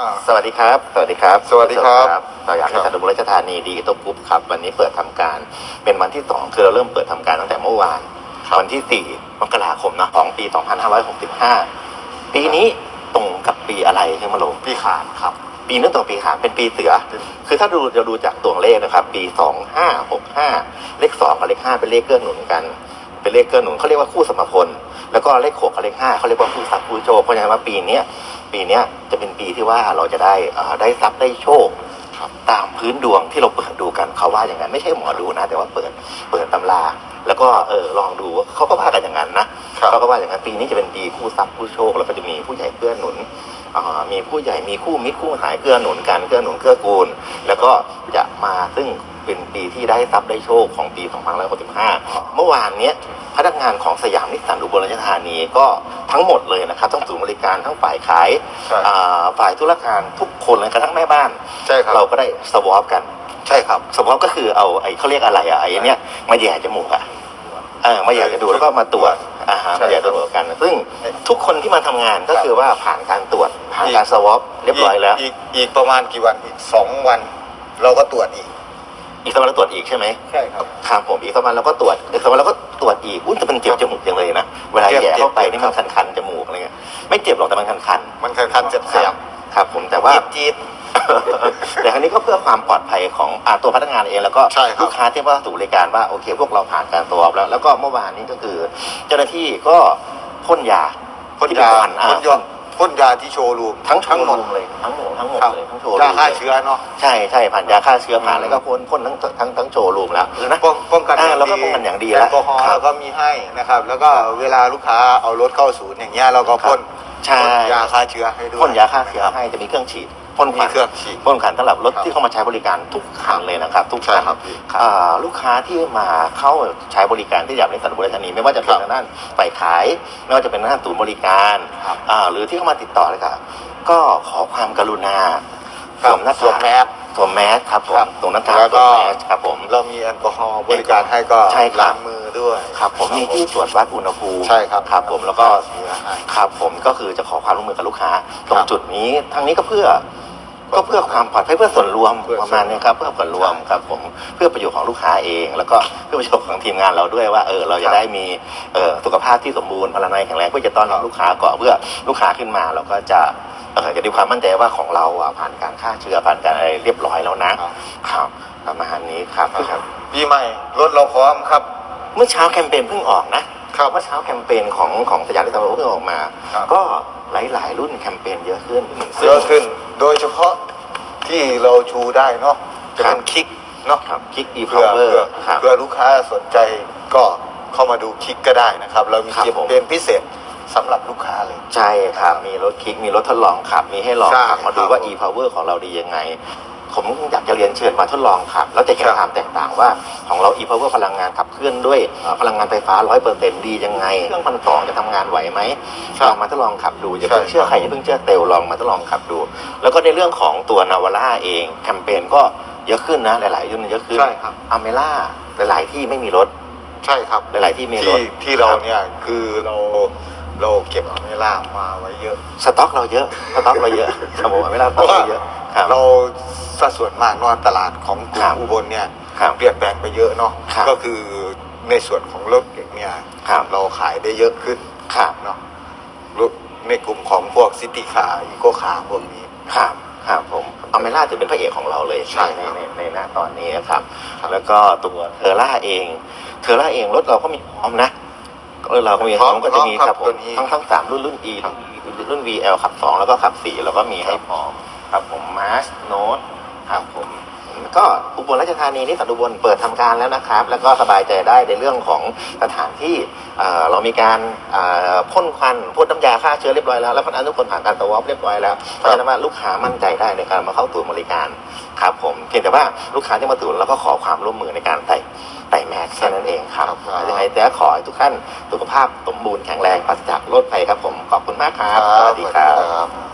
อ่า สวัสดีครับ สวัสดีครับสวัสดีครับต่ออยากให้สัตว์บุรีราชธานีดีตกรุ๊ปครับ วันนี้เปิดทำการ เป็นวันที่สองคือเราเริ่มเปิดทำการตั้งแต่เมื่อวาน วันที่สี่มกราคมนะของปี 2565 ปีนี้ตรงกับปีอะไรใช่ไหมลงพี่ขานครับ ปีนี้ตรงปีขานเป็นปีเสือ คือถ้าดูจะดูจากตัวเลขนะครับ ปี 2565 เลข 2 กับเลข 5 เป็นเลขเกื้อหนุนกัน เป็นเลขเกื้อหนุนเขาเรียกว่าคู่สมพล แล้วก็เลข 6 กับเลข 5เขาเรียกว่าคู่ทรัพย์คู่โชคเพราะฉะนั้นว่าปีเนี้ย ปีเนี้ยจะเป็นปีที่ว่าเราจะได้อ่าได้ทรัพย์ได้โชคครับตามพื้นดวงที่เราเปิดดูกันเขาว่าอย่างนั้นไม่ใช่หมอดูนะ แต่ว่าเปิดเปิดตำรา แล้วก็เออลองดูเขาก็ว่ากันอย่างนั้นนะครับเขาก็ว่าอย่างนั้นปีนี้จะเป็นปีคู่ทรัพย์คู่โชคแล้วก็จะมีผู้ใหญ่เกื้อหนุนอ่ามีผู้ใหญ่มีคู่มิตรคู่หายเกื้อหนุนกันเกื้อหนุนเกื้อกูล แล้วก็จะมาซึ่ง เป็นปีที่ได้ทรัพย์ได้โชคของปี 2565 เมื่อวานเนี้ยพนักงานของสยามนิสสันอุบลราชธานีก็ทั้งหมดเลยนะครับทั้งศูนย์บริการทั้งฝ่ายขายใช่ อ่าฝ่ายธุรการทุกคนเลยกระทั่งแม่บ้าน ใช่ครับ เราก็ได้สวอปกัน ใช่ครับ สวอปก็คือเอาไอ้เขาเรียกอะไรอะไอ้เนี้ยมาแย่จมูกอะเออมาแย่จมูกแล้วก็มาตรวจอาหารใช่มาแย่จมูกกัน ซึ่งทุกคนที่มาทำงานก็คือว่าผ่านการตรวจผ่านการสวอปเรียบร้อยแล้วอีกอีกประมาณกี่วันอีกสองวัน เราก็ตรวจอีก อีกสักวันเราตรวจอีกใช่ไหมใช่ครับครับผมอีกสักวันเราก็ตรวจอีกสักวันเราก็ตรวจอีกอุ้ยแต่มันเจ็บจมูกจังเลยนะเวลาเจ็บแย่เข้าไปเจ็บนี่มันคันๆจมูกอะไรเงี้ยไม่เจ็บหรอกแต่มันคันมันคันๆเจ็บๆเสียบครับ ผมแต่ๆว่าจี๊ดแต่ครั้นี้ก็เพื่อความปลอดภัยของอาตัวพนักงานเองแล้วก็ใช่ครับลูกค้าที่ว่าสู่บริการว่าโอเค พวกเราผ่านการตรวจแล้ว แล้วก็เมื่อวานนี้ก็คือ เจ้าหน้าที่ก็พ่นยาพ่นที่เป็ยาควันอะพ่นยา พ่นยาที่โชว์รูมทั้งโชทั้งว์หมรูดมเลยทั้งหมดทั้งหมดครับเลยทั้งโชว์รูยามฆ่าเชื้อเนาะใช่ใช่ผ่านยาฆ่าเชื้อผ่านอืมแล้วก็พ่นพ่นทั้งทั้งทั้งโชว์รูมแล้วนะป้องป้องกันอ่าย่างเราก็ป้องกันอย่างดีแอแล้ลวกอฮอล์ครับเราก็มีให้นะครับ แล้วก็เวลาลูกค้าเอารถเข้าศูนย์อย่างเงี้ยเราก็พ่นใช่พ่นยาฆ่าเชื้อให้ด้วยพ่นยาฆ่าเชื้อนะครับให้จะมีเครื่องฉีด พ่นคมีวันเครื่องฉีดพ่นควันสำหรับรถครับที่เข้ามาใช้บริการทุกคันเลยนะครับ ทุกใช่คันครับอ่าลูกค้าที่มาเข้าใช้บริการที่อยากในสันบุรีธานีไม่ว่าจะเป็นครับทางด้านฝ่ายขาย ไม่ว่าจะเป็นทางด้านศูนย์บริการครับ อ่าหรือที่เข้ามาติดต่อเลยครับก็ขอความกรุณาครัสบวมหน้าสวมกากแมสสวมแมสครับผครัมบตรงหน้ากากแล้วสก็วมแมสครับผม เรามีแอลกอฮอล์บริการให้ก็ใช่ครับ ล้างมือด้วย ครับผมมีที่ตรวจวัดอุณหภูมิใช่ครับครับผมแล้วก็เชื้อให้ครับผมก็คือจะขอความร่วมมือกับลูกค้า ตรคงรับจุดนี้ทางนี้ก็เพื่อ ก็เพื่อความปลอดภัยเพื่อส่วนรวมเพื่อประมาณนี้ครับเพื่อส่วนรวมครับผมเพื่อประโยชน์ของลูกค้าเอง แล้วก็เพื่อประโยชน์ของทีมงานเราด้วยว่าเออเราจะได้มีเอ่อสุขภาพที่สมบูรณ์พลานามัยแข็งแรงเพื่อจะต้อนรับลูกค้าก่อนเพื่อลูกค้าขึ้นมาเราก็จะเออจะมีความมั่นใจว่าของเราอะผ่านการฆ่าเชื้อผ่านการอะไรเรียบร้อยแล้วนะครับครับประมาณนี้ครับปีใหม่รถเราพร้อมครับ เมื่อเช้าแคมเปญเพิ่งออกนะครับเมื่อเช้าแคมเปญของของสยามลิตรเพิ่งออกมาครับก็หลายๆ รุ่นแคมเปญเยอะขึ้นซึ่งเยอะขึ้น โดยเฉพาะที่เราชูได้เนาะจะเป็นครับคลิกเนาะครับคิกอีพาเพื่อวเวอเพื่อร์ครับเพื่อลูกค้าสนใจก็เข้ามาดูคลิกก็ได้นะครับ เรามีครับเก็บผมเป็นพิเศษสำหรับลูกค้าเลย ใช่ครับ มีรถคลิกมีรถทดลองขับ มีให้ลองใช่ขับมาดูครับว่า e-power ของเราดียังไง ผมอยากจะเรียนเชิญมาทดลองขับ แล้วจะเห็นครับความแตกต่างว่าของเรา e-power พลังงานขับเคลื่อนด้วยเอ่อพลังงานไฟฟ้า 100%ดียังไง เครื่องพันสองจะทำงานไหวไหมลองมาทดลองขับดูอย่าเพิ่งใช่เชื่อใครอย่าเพิ่งเชื่อเตลลองมาทดลองขับดู แล้วก็ในเรื่องของตัวนาวาร่าเองแคมเปญก็เยอะขึ้นนะหลายๆรุ่นเยอะขึ้นใช่ครับอเมล่าหลายๆที่ไม่มีรถใช่ครับหลายๆที่มีรที่ถที่เราคบเนี่ยคือเราเราเก็บเอาเวลามาไว้เยอะ สต็อกเราเยอะ สต็อกเราเยอะครับผมไม่ได้สต็อกเราเยอะครับเรา สัดส่วนมากเนอะตลาดของกลุ่ครัมบอุบลเนี่ยครับเปลี่ยนแปลงไปเยอะเนาะครับก็คือในส่วนของรถเก๋งเนี่ยครับ เราขายได้เยอะขึ้นครับเนาะรถในกลุ่มของพวกซิตี้คาร์อีโกคาร์พวกนี้ ครับครับผมอเมล่าถือเป็นพระเอกของเราเลยใช่ในครับในในณตอนนี้ครับครับ แล้วก็ตัวเทอร่าเอง เทอร่าเองรถเราก็มีพร้อมนะรถเราก็มีพร้อมก็จะมีครับผมทั้งทั้งสามรุ่นรุ่น E รุ่น VL ขับสองแล้วก็ขับสี่แล้วก็มีให้พร้อมครับผมมาสโนตครับผม ก็อุบลราชธานีนี่สันอุบลเปิดทำการแล้วนะครับ แล้วก็สบายใจได้ในเรื่องของสถานที่เอ่อเรามีการเอ่อพ่นควันพ่นน้ำยาฆ่าเชื้อเรียบร้อยแล้ว แล้วพนักงานทุกคนผ่านการตรวจเรียบร้อยแล้วเพราะฉะนั้นว่าลูกค้ามั่นใจได้ในการมาเข้าศูนย์บริการครับผมเพียงแต่ว่าลูกค้าที่มาศูนย์เราก็ขอความร่วมมือในการใส่ใส่แมสแค่นั้นเองครับครับยังไงแต่ขอให้ทุกท่านสุขภาพสมบูรณ์แข็งแรงปราศจากโรคภัยครับผม ขอบคุณมากครับครับสวัสดีครับสวัสดีครับ